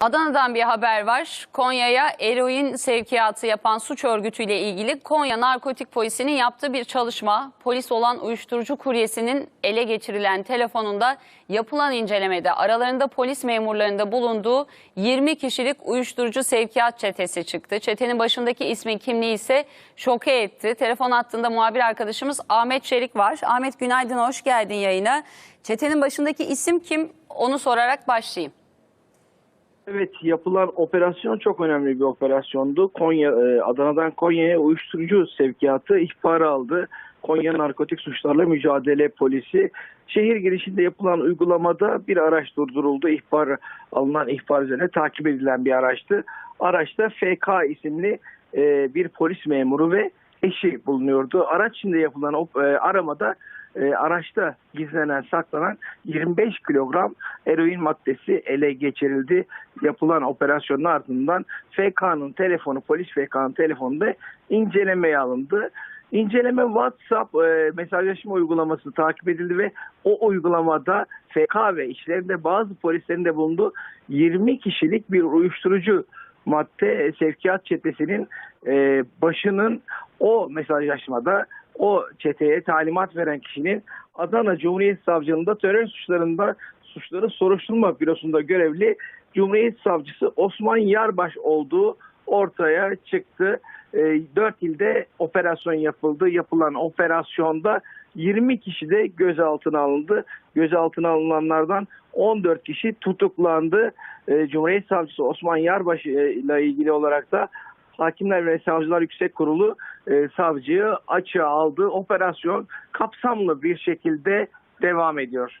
Adana'dan bir haber var. Konya'ya eroin sevkiyatı yapan suç örgütüyle ilgili Konya Narkotik Polisi'nin yaptığı bir çalışma, polis olan uyuşturucu kuryesinin ele geçirilen telefonunda yapılan incelemede aralarında polis memurlarında bulunduğu 20 kişilik uyuşturucu sevkiyat çetesi çıktı. Çetenin başındaki ismin kimliği ise şoke etti. Telefon hattında muhabir arkadaşımız Ahmet Çelik var. Ahmet günaydın, hoş geldin yayına. Çetenin başındaki isim kim? Onu sorarak başlayayım. Evet yapılan operasyon çok önemli bir operasyondu. Konya e, Adana'dan Konya'ya uyuşturucu sevkiyatı ihbarı aldı. Konya Narkotik Suçlarla Mücadele Polisi şehir girişinde yapılan uygulamada bir araç durduruldu. İhbar alınan ihbar üzerine takip edilen bir araçtı. Araçta FK isimli e, bir polis memuru ve eşi bulunuyordu. Araç içinde yapılan op- e, aramada e, araçta gizlenen saklanan 25 kilogram eroin maddesi ele geçirildi. Yapılan operasyonun ardından FK'nın telefonu, polis FK'nın telefonunda incelemeye alındı. İnceleme WhatsApp e, mesajlaşma uygulaması takip edildi ve o uygulamada FK ve içlerinde bazı polislerin de bulunduğu 20 kişilik bir uyuşturucu madde sevkiyat çetesinin e, başının o mesajlaşmada o çeteye talimat veren kişinin Adana Cumhuriyet Savcılığında terör suçlarında suçları soruşturma bürosunda görevli Cumhuriyet Savcısı Osman Yarbaş olduğu ortaya çıktı. E, 4 ilde operasyon yapıldı. Yapılan operasyonda 20 kişi de gözaltına alındı. Gözaltına alınanlardan 14 kişi tutuklandı. E, Cumhuriyet Savcısı Osman Yarbaş ile ilgili olarak da Hakimler ve Savcılar Yüksek Kurulu e, savcıyı açığa aldı. Operasyon kapsamlı bir şekilde devam ediyor.